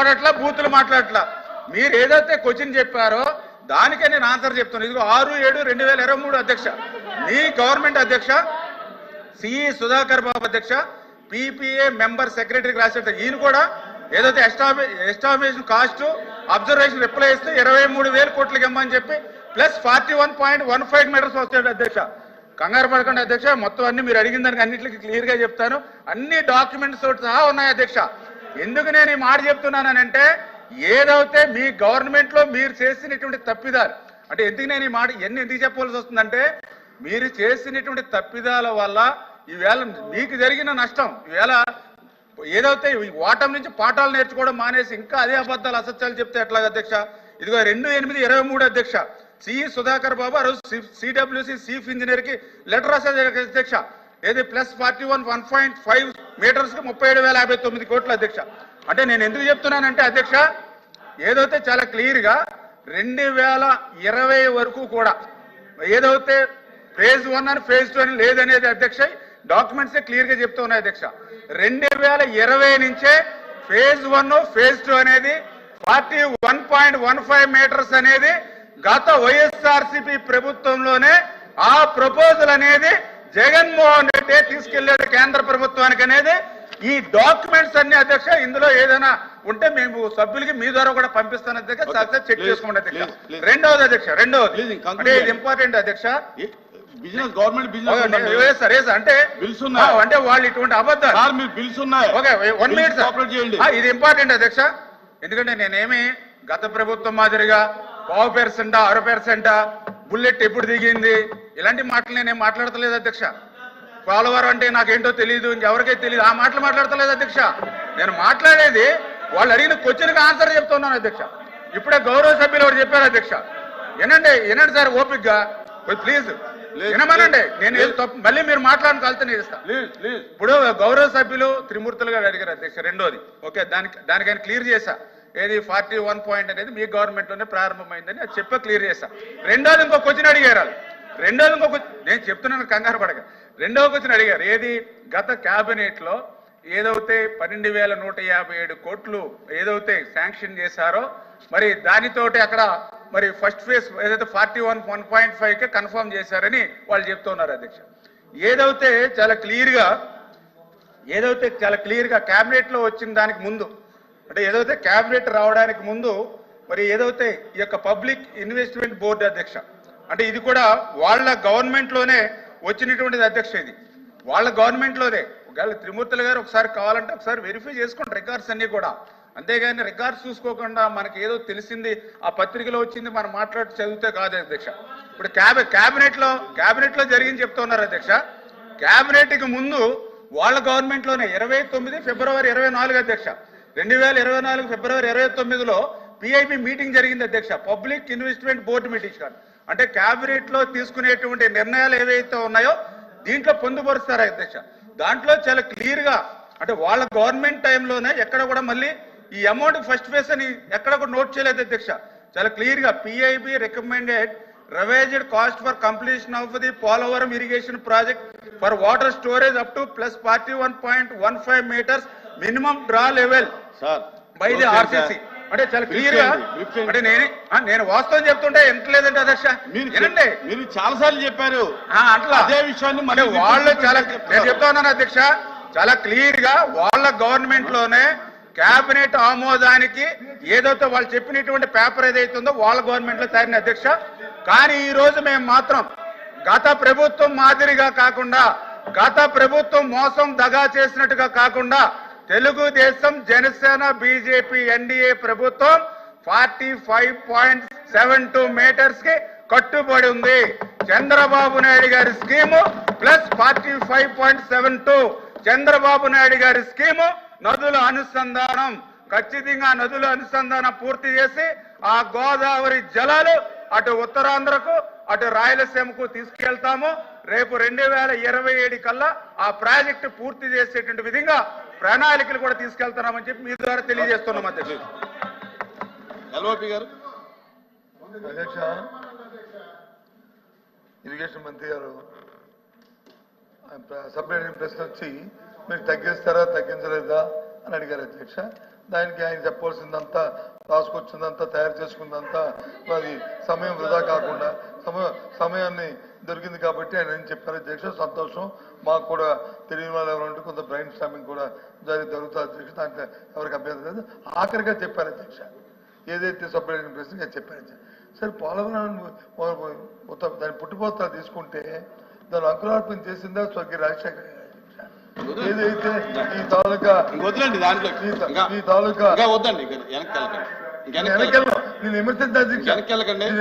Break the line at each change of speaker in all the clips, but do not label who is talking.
వాడట్లా బూతులు మాట్లాడట్లా. మీరు ఏదైతే క్వశ్చన్ చెప్పారో దానికే నేను ఆన్సర్ చెప్తాను ఇదిగో ఆరు ఏడు రెండు వేల ఇరవై మూడు అధ్యక్ష. మీ గవర్నమెంట్ అధ్యక్ష సిఈ సుధాకర్ బాబు అధ్యక్ష పీపీఏ మెంబర్ సెక్రటరీకి రాసేట ఈయన కూడా ఏదైతే establish establishment cost observation reply ఇస్తే ఇరవై మూడు వేలు కోట్లకి ఇమ్మని చెప్పి plus forty one point one five meters వస్తాడు అధ్యక్ష. కంగారు పడకండి అధ్యక్ష. మొత్తం అన్ని మీరు అడిగిన దానికి అన్నింటికి క్లియర్గా చెప్తాను. అన్ని డాక్యుమెంట్స్ తోటి సహా ఉన్నాయి అధ్యక్ష. ఎందుకు నేను ఈ మాట చెప్తున్నానంటే ఏదైతే మీ గవర్నమెంట్లో మీరు చేసినటువంటి తప్పిదాలు అంటే ఎందుకు నేను ఈ మాట ఎన్ని ఎందుకు చెప్పవలసి వస్తుందంటే మీరు చేసినటువంటి తప్పిదాల వల్ల ఈవేళ మీకు జరిగిన నష్టం ఈవేళ ఏదైతే ఈ ఓటమి నుంచి పాఠాలు నేర్చుకోవడం మానేసి ఇంకా అదే అబద్ధాలు అసత్యాలు చెప్తే ఎట్లాగ అధ్యక్ష? ఇదిగో రెండు ఎనిమిది ఇరవై మూడు అధ్యక్ష. సిఈ సుధాకర్ బాబు ఆ రోజు సిడబ్ల్యూసి చీఫ్ ఇంజనీర్కి లెటర్ రాసేది అధ్యక్ష. ఏది plus forty one one point five మీటర్స్కి ముప్పై ఏడు వేల యాభై తొమ్మిది కోట్ల అధ్యక్ష. అంటే నేను ఎందుకు చెప్తున్నానంటే అధ్యక్ష ఏదైతే చాలా క్లియర్గా రెండు వేల ఇరవై వరకు కూడా ఏదైతే ఫేజ్ వన్ అని ఫేజ్ టూ అని లేదనేది అధ్యక్ష డాక్యుమెంట్స్ క్లియర్గా చెప్తూ ఉన్నాయి అధ్యక్ష. రెండు వేల ఇరవై నుంచే ఫేజ్ వన్ ఫేజ్ టూ అనేది forty one point one five meters అనేది గత వైఎస్ఆర్సీపీ ప్రభుత్వంలోనే ఆ ప్రపోజల్ అనేది జగన్మోహన్ రెడ్డి తీసుకెళ్ళాడు కేంద్ర ప్రభుత్వానికి అనేది ఈ డాక్యుమెంట్స్ అన్ని అధ్యక్ష ఇందులో ఏదైనా ఉంటే మేము సభ్యులకి మీ ద్వారా కూడా పంపిస్తాను అధ్యక్ష చెక్ చేసుకోండి అధ్యక్ష. రెండవది అధ్యక్ష రెండవది. అంటే ఇది. ఇంపార్టెంట్ అధ్యక్ష.
బిజినెస్ గవర్నమెంట్ బిజినెస్
సార్ అంటే
బిల్స్ ఉన్నాయి.
అంటే వాళ్ళు ఇటువంటి అబద్ధాలు.
సార్ మీరు బిల్స్ ఉన్నాయి.
Okay one minute sir
cooperate చేయండి.
ఆ, ఇది ఇంపార్టెంట్ అధ్యక్ష. ఎందుకంటే నేనేమి గత ప్రభుత్వం మాదిరిగా పావు పెర్సెంటా అర పెర్సెంటా బుల్లెట్ ఎప్పుడు దిగింది? ఇలాంటి మాటలు నేనేం మాట్లాడతలేదు అధ్యక్ష? పోలవరం అంటే నాకేంటో తెలియదు ఇంకెవరికైతే తెలియదు ఆ మాటలు మాట్లాడతలేదు అధ్యక్ష. నేను మాట్లాడేది వాళ్ళు అడిగిన క్వశ్చన్కి ఆన్సర్ చెప్తున్నాను అధ్యక్ష. ఇప్పుడే గౌరవ సభ్యులు ఒకటి చెప్పారు అధ్యక్ష? వినండి వినండి సార్ ఓపిక్గా ప్లీజ్ వినమనండి. నేను మళ్ళీ మీరు మాట్లాడిన
ప్లీజ్ ప్లీజ్
ఇప్పుడు గౌరవ సభ్యులు త్రిమూర్తులు గారు అడిగారు అధ్యక్ష రెండోది. ఓకే దానికి దానికైనా క్లియర్ చేశా ఏది ఫార్టీ వన్ పాయింట్ అనేది మీ గవర్నమెంట్లోనే ప్రారంభమైందని అది చెప్ప క్లియర్ చేశా రెండోది ఇంకో క్వశ్చన్ అడిగారు. రెండోది ఇంకొక నేను చెప్తున్నాను కంగారు పడక. రెండవ క్వశ్చన్ అడిగారు. ఏది? గత క్యాబినెట్లో ఏదైతే పన్నెండు వేల నూట యాభై ఏడు కోట్లు ఏదైతే శాంక్షన్ చేశారో మరి దానితోటి అక్కడ మరి ఫస్ట్ ఫేజ్ ఏదైతే ఫార్టీ వన్ వన్ పాయింట్ ఫైవ్కే కన్ఫర్మ్ చేశారని వాళ్ళు చెప్తున్నారు అధ్యక్ష. ఏదైతే చాలా క్లియర్గా ఏదైతే చాలా క్లియర్గా క్యాబినెట్లో వచ్చిన దానికి ముందు అంటే ఏదైతే క్యాబినెట్ రావడానికి ముందు మరి ఏదైతే ఈ యొక్క పబ్లిక్ ఇన్వెస్ట్మెంట్ బోర్డు అధ్యక్ష అంటే ఇది కూడా వాళ్ళ గవర్నమెంట్లోనే వచ్చినటువంటిది అధ్యక్ష ఇది. వాళ్ళ గవర్నమెంట్లోనే ఒకవేళ త్రిమూర్తులు గారు ఒకసారి కావాలంటే ఒకసారి వెరిఫై చేసుకోండి రికార్డ్స్ అన్ని కూడా. అంతేగాని రికార్డ్స్ చూసుకోకుండా మనకి ఏదో తెలిసింది ఆ పత్రికలో వచ్చింది మనం మాట్లాడి చదివితే కాదు అధ్యక్ష. ఇప్పుడు క్యాబ్ క్యాబినెట్లో క్యాబినెట్లో జరిగింది చెప్తున్నారు అధ్యక్ష. క్యాబినెట్కి ముందు వాళ్ళ గవర్నమెంట్లోనే ఇరవై తొమ్మిది ఫిబ్రవరి ఇరవై నాలుగు అధ్యక్ష. రెండు వేల ఇరవై నాలుగు ఫిబ్రవరి ఇరవై తొమ్మిదిలో పిఐపి మీటింగ్ జరిగింది అధ్యక్ష. పబ్లిక్ ఇన్వెస్ట్మెంట్ బోర్డు మీటింగ్ కానీ అంటే క్యాబినెట్లో తీసుకునేటువంటి నిర్ణయాలు ఏవైతే ఉన్నాయో దీంట్లో పొందుపరుస్తారు అధ్యక్ష దాంట్లో చాలా క్లియర్గా అంటే వాళ్ళ గవర్నమెంట్ టైంలోనే ఎక్కడ కూడా మళ్ళీ ఈ అమౌంట్ ఫస్ట్ ఫేస్ అని ఎక్కడ కూడా నోట్ చేయలేదు అధ్యక్ష చాలా క్లియర్గా PIB recommended revised cost for completion of the Polavaram irrigation project for water storage up to plus 41.15 meters minimum draw level
sir
by the
okay
RCC.
Sir.
అంటే చాలా
క్లియర్గా.
అంటే నేను నేను వాస్తవం చెప్తుంటే అధ్యక్ష
మీరు
వినండి.
మీరు చాలా సార్లు చెప్పారు.
ఆ, అట్లా.
అదే విషయాన్ని మళ్ళీ
వాళ్ళు చాలా. నేను చెప్తా ఉన్నాను అధ్యక్ష చాలా క్లియర్గా వాళ్ళ గవర్నమెంట్లోనే కేబినెట్ ఆమోదానికి ఏదైతే వాళ్ళు చెప్పినటువంటి పేపర్ ఏదైతే ఉందో వాళ్ళ గవర్నమెంట్లో తయారైన అధ్యక్ష. కానీ ఈ రోజు మేము మాత్రం గత ప్రభుత్వం మాదిరిగా కాకుండా గత ప్రభుత్వం మోసం దగా చేసినట్టుగా కాకుండా తెలుగుదేశం జనసేన బీజేపీ ఎన్డీఏ ప్రభుత్వం forty five point seven two మీటర్స్కి కట్టుబడి ఉంది. చంద్రబాబు నాయుడు గారి scheme plus forty five point seven two Chandrababu Naidu గారి స్కీము నదుల అనుసంధానం. ఖచ్చితంగా నదుల అనుసంధానం పూర్తి చేసి ఆ గోదావరి జలాలు అటు ఉత్తరాంధ్రకు అటు రాయలసీమకు తీసుకెళ్తాము. రేపు రెండు వేల ఇరవై ఏడు కల్లా ఆ ప్రాజెక్టు పూర్తి చేసేటువంటి విధంగా ప్రణాళికలు కూడా తీసుకెళ్తున్నామని చెప్పి మీ ద్వారా తెలియజేస్తున్నాం అధ్యక్షుడు
ఎల్ఓపి గారు.
అధ్యక్ష ఇరిగేషన్ మంత్రి గారు సపరేట్ ప్రశ్న వచ్చి మీరు తగ్గిస్తారా తగ్గించలేదా అని అడిగారు అధ్యక్ష. దానికి ఆయన చెప్పాల్సిందంతా రాసుకొచ్చిందంతా తయారు చేసుకుందంతా అది సమయం వృధా కాకుండా చెప్పారు. అధ్యక్ష సంతోషం. మాకు కూడా తెలియని వాళ్ళు ఎవరంటే కొంత బ్రెయిన్ స్టామింగ్ కూడా జరి జరుగుతుంది అధ్యక్ష. దాంట్లో ఎవరికి అభ్యంతరం లేదు. ఆఖరిగా చెప్పారు అధ్యక్ష. ఏదైతే సభ్యులైన ప్రశ్న చెప్పారు అధ్యక్ష. సరే పోలవరం మొత్తం దాని పుట్టుపోతా తీసుకుంటే దాని అంకురార్పణ చేసిందా స్వర్గీయ రాజశేఖర్. ఏదైతే ఈ తాలూకా ఈ తాలూకా
ఇంకా
నేను నేను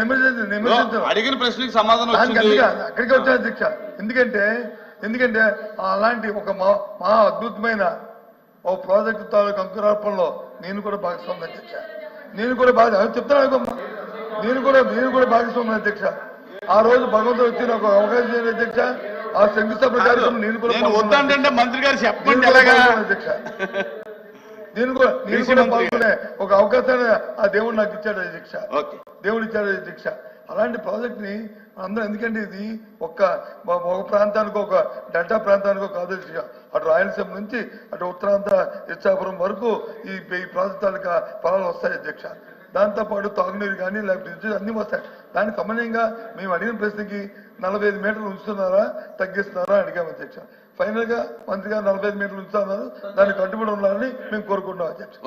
నేను విమర్శించను
అడిగిన ప్రశ్నకి సమాధానం వచ్చింది.
అక్కడికి వచ్చా అధ్యక్ష. ఎందుకంటే ఎందుకంటే అలాంటి ఒక మా మహా అద్భుతమైన ఓ ప్రాజెక్టు తాలూకు అంకురార్పణలో నేను కూడా భాగస్వామి అధ్యక్ష. నేను కూడా బాగా చెప్తాను. నేను కూడా నేను కూడా భాగస్వామి అధ్యక్ష. ఆ రోజు భగవంతుడు వచ్చి నాకు అవకాశం అధ్యక్ష. ఆ శంకుస్థాపన కార్యక్రమం నేను కూడా
వద్దంటే మంత్రి గారు చెప్పండి
అధ్యక్ష. నేను కూడా నేను కూడా పాల్గొనే ఒక అవకాశాన్ని ఆ దేవుడు నాకు ఇచ్చాడు అధ్యక్ష
ఓకే
దేవుడు ఇచ్చాడు దీక్ష. అలాంటి ప్రాజెక్ట్ని అందరం ఎందుకంటే ఇది ఒక్క ఒక- ఒక ప్రాంతానికి ఒక డెల్టా ప్రాంతానికో కాదు దీక్ష. అటు రాయలసీమ నుంచి అటు ఉత్తరాంధ్ర ఇచ్చాపురం వరకు ఈ ఈ ప్రాజెక్ట్ తాలూకా ఫలాలు వస్తాయి అధ్యక్ష దాంతో పాటు తాగునీరు కానీ లేకపోతే అన్ని వస్తాయి. దానికి సమన్వయంగా మేము అడిగిన ప్రశ్నకి నలభై ఐదు మీటర్లు ఉంచుతున్నారా తగ్గిస్తున్నారా అడిగాము అధ్యక్ష ఫైనల్గా మంత్రి గారు నలభై ఐదు మీటర్లు ఉంచుతున్నారు దానికి కట్టుబడి ఉండాలని మేము కోరుకుంటున్నాం. అధ్యక్ష